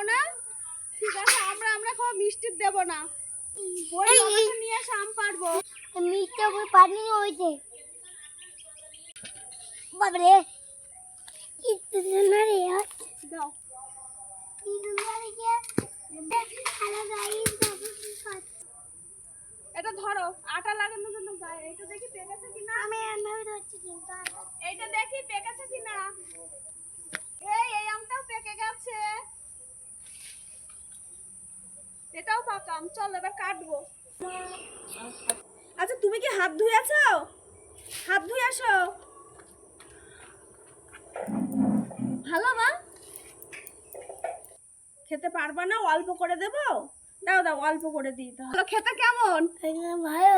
দাও না। ঠিক আছে আমরা আমরা খাওয়া মিষ্টি দেব না। ওই লবণটা নিয়ে এসে আম পারব মিষ্টি ওই পানি হয়েছে বাবারে কিন্তু না রে দাও কিন্তু না রে এটা ধরো আটা লাগানোর জন্য এটাও পাকাম চল এবার কাটবো। আচ্ছা তুমি কি হাত ধুয়েছো হাত ধুয়ে আসো। ভালো মা। খেতে পারবা না অল্প করে দেবো? দাও দাও অল্প করে দিই তো খেতে কেমন? ভাই